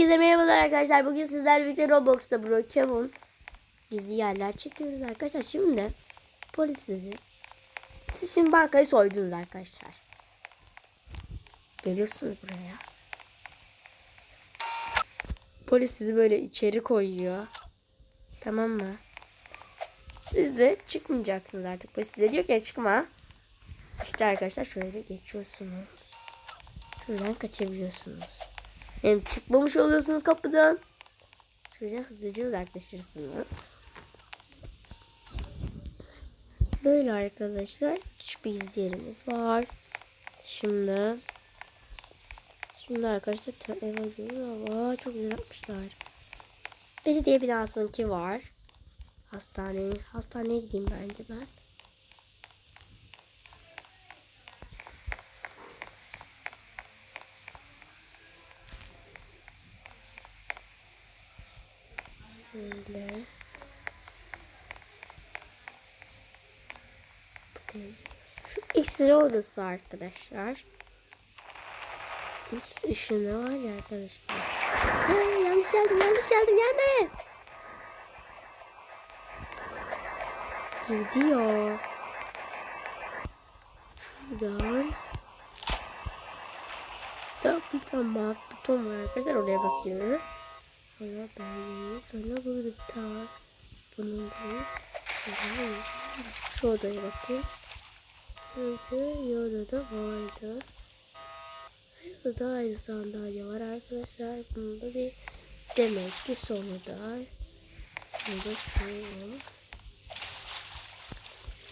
Herkese merhabalar arkadaşlar. Bugün sizlerle birlikte Roblox'ta Brokeon gizli yerler çekiyoruz arkadaşlar. Şimdi polis sizi. Siz şimdi bankayı soydunuz arkadaşlar. Geliyorsunuz buraya. Polis sizi böyle içeri koyuyor. Tamam mı? Siz de çıkmayacaksınız artık. Polis size diyor ki çıkma. İşte arkadaşlar şöyle geçiyorsunuz. Şuradan kaçabiliyorsunuz. Hem çıkmamış oluyorsunuz kapıdan. Şöyle hızlıca uzaklaşırsınız. Böyle arkadaşlar küçük bir gizli yerimiz var. Şimdi Şimdi arkadaşlar ta- ev arıyoruz. Aa, çok güzel yapmışlar. Belediye binasınınki var. Hastane, hastaneye gideyim bence ben. Böyle. Değil. Şu iksir odası arkadaşlar. X ışını var ya arkadaşlar. Ha, yanlış geldim yanlış geldim gelme. Gidiyor. Şuradan. Tane mavi buton var arkadaşlar oraya basıyoruz. Sonra böyle sonra burada bir tane bunun gibi. Şu odaya bakayım. Çünkü odada vardı. Burada da aynı sandalye var arkadaşlar. Bunda bir demek ki sonu da. Burada şu.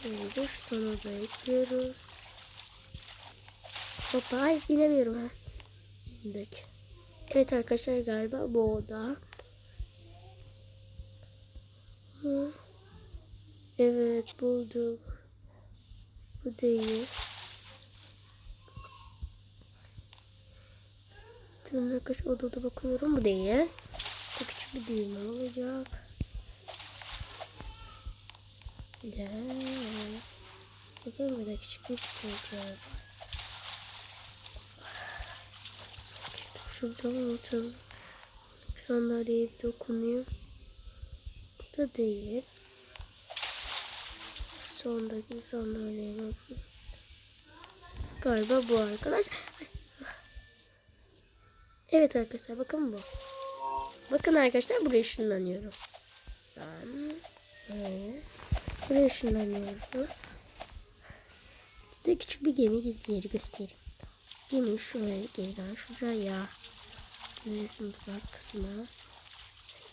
Şimdi şu sonu da ekliyoruz. Hoppa ay inemiyorum ha. İndik. Evet arkadaşlar galiba bu oda. Hı. Evet bulduk. Bu değil. Tüm arkadaşlar odada bakıyorum bu değil. Bu küçük bir düğme olacak. Ya. Bakın burada küçük bir kutu var. Şuradan oturalım. Sandalyeye bir dokunuyor. Bu da değil. Sondaki sandalyeye bakın. Galiba bu arkadaş. Evet arkadaşlar bakın bu. Bakın arkadaşlar buraya ışınlanıyoruz. Ben böyle buraya ışınlanıyoruz. Size küçük bir gemi gizli yeri göstereyim. Gemi şuraya gelen şuraya. Burası mutfak kısmı.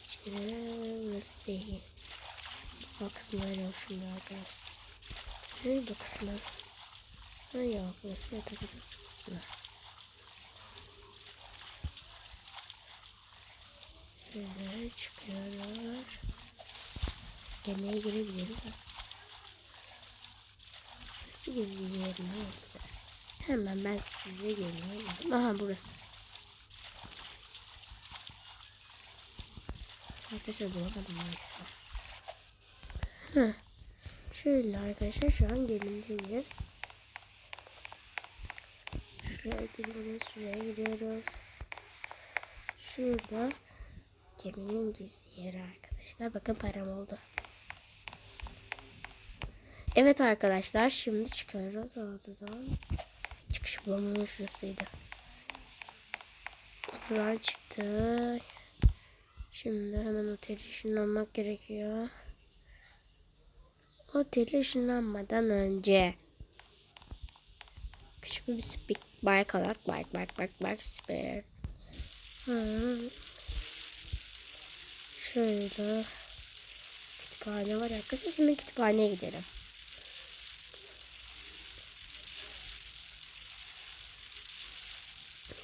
İçeri burası değil. Mutfak kısmı öyle şimdi arkadaşlar. Nerede kısmı? Ha yok burası yatak odası kısmı. Böyle çıkıyorlar. Gemiye girebilirim. Nasıl gizli yer neyse. Hemen ben size geleyim. Aha burası. Arkadaşlar bulamadım neyse. Heh. Şöyle arkadaşlar şu an gelindeyiz. Şuraya gidiyoruz, şuraya gidiyoruz. Şurada geminin gizli yeri arkadaşlar. Bakın param oldu. Evet arkadaşlar şimdi çıkıyoruz odadan. Çıkış bulamamın şurasıydı. Odadan çıktık. Şimdi hemen otele ışınlanmak gerekiyor. Otele ışınlanmadan önce küçük bir spik baykalak bak bak bak spare. Hı. Şöyle kütüphane var arkadaşlar. Şimdi kütüphaneye gidelim.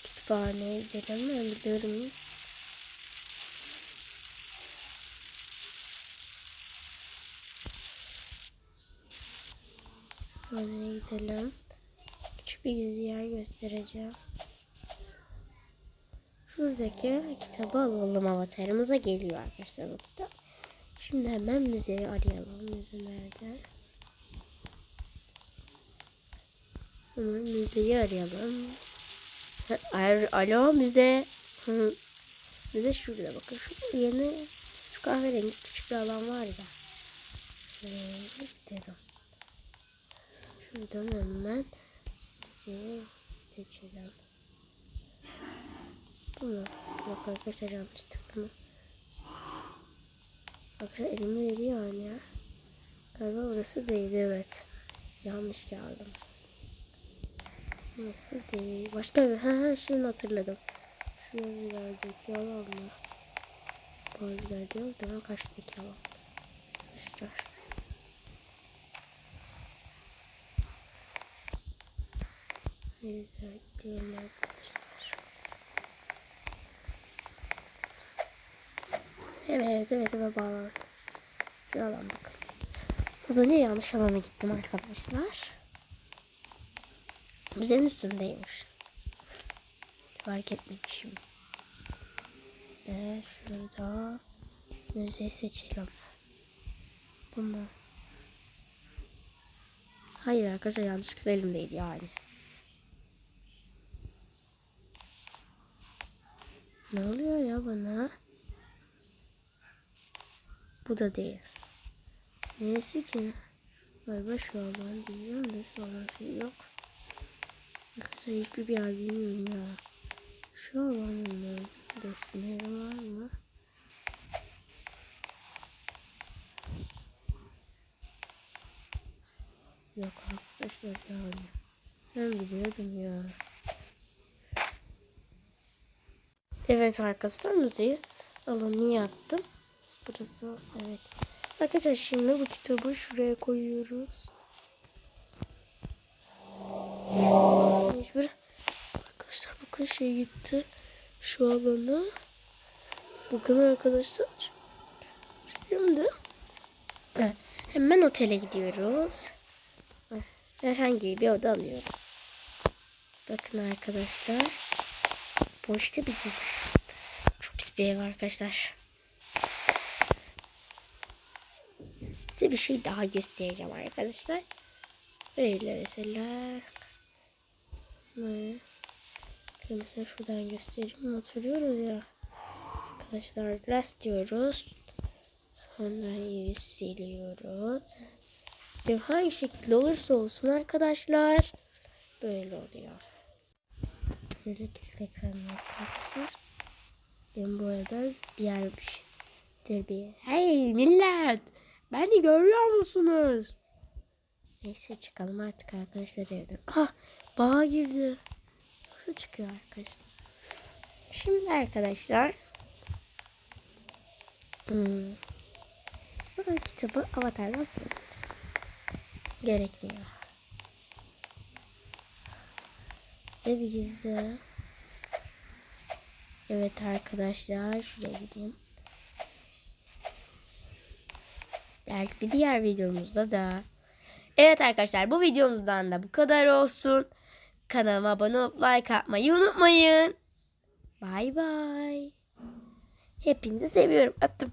Kütüphaneye gidelim. Ben biliyorum. Kütüphaneye gidelim. Küçük bir gizli yer göstereceğim. Şuradaki kitabı alalım avatarımıza geliyor arkadaşlar burada. Şimdi hemen müzeyi arayalım. Müze nerede? Hemen müzeyi arayalım. Alo müze. Bize şurada bakın. Şu yeni şu kahverengi küçük bir alan var ya. Şuraya gidelim. Şuradan hemen müziği seçelim. Bu mu? Yok arkadaşlar yanlış tıkladım. Bakın elime yedi yani ya. Galiba orası değil evet. Yanlış geldim. Nasıl değil? Başka bir... Ha ha şimdi hatırladım. Şu evlerdeki alan mı? Bu evlerde yok değil mi? Karşıdaki alan. Arkadaşlar. Gidelim arkadaşlar. Evet evet evet bağlan. Şu alan bakın. Az önce yanlış alana gittim arkadaşlar. Müzenin üstündeymiş. Fark etmemişim. Ve şurada müzeyi seçelim. Bu mu? Hayır arkadaşlar yanlışlıkla elimdeydi yani. Ne oluyor ya bana? Bu da değil. Neyse ki? Galiba şu de şu alan şey yok. Arkadaşlar hiçbir bir yer bilmiyorum ya. Şu alanın neresinde var mı? Yok arkadaşlar yani. Ben biliyordum ya. Evet arkadaşlar müzeyi alanı yaptım. Burası evet. Arkadaşlar şimdi bu kitabı şuraya koyuyoruz. Mecbur. Arkadaşlar bakın şey gitti. Şu alana. Bakın arkadaşlar. Şimdi e, hemen otele gidiyoruz. E, Herhangi bir oda alıyoruz. Bakın arkadaşlar. Boşta bir güzel. Çok pis bir ev arkadaşlar. Size bir şey daha göstereceğim arkadaşlar. Böyle mesela. Ne? Mesela şuradan göstereyim. Oturuyoruz ya. Arkadaşlar rest diyoruz. Sonra yeri siliyoruz. Ve hangi şekilde olursa olsun arkadaşlar. Böyle oluyor. Kitle ekranı arkadaşlar. Ben bu arada bir yermiş. Bir. Hey millet! Beni görüyor musunuz? Neyse çıkalım artık arkadaşlar evden. Ah bağa girdi. Nasıl çıkıyor arkadaşlar? Şimdi arkadaşlar. Hmm, bu kitabı avatar nasıl? Gerekmiyor. Size bir gizli. Evet arkadaşlar şuraya gideyim. Belki bir diğer videomuzda da. Evet arkadaşlar bu videomuzdan da bu kadar olsun. Kanalıma abone olup like atmayı unutmayın. Bay bay. Hepinizi seviyorum. Öptüm.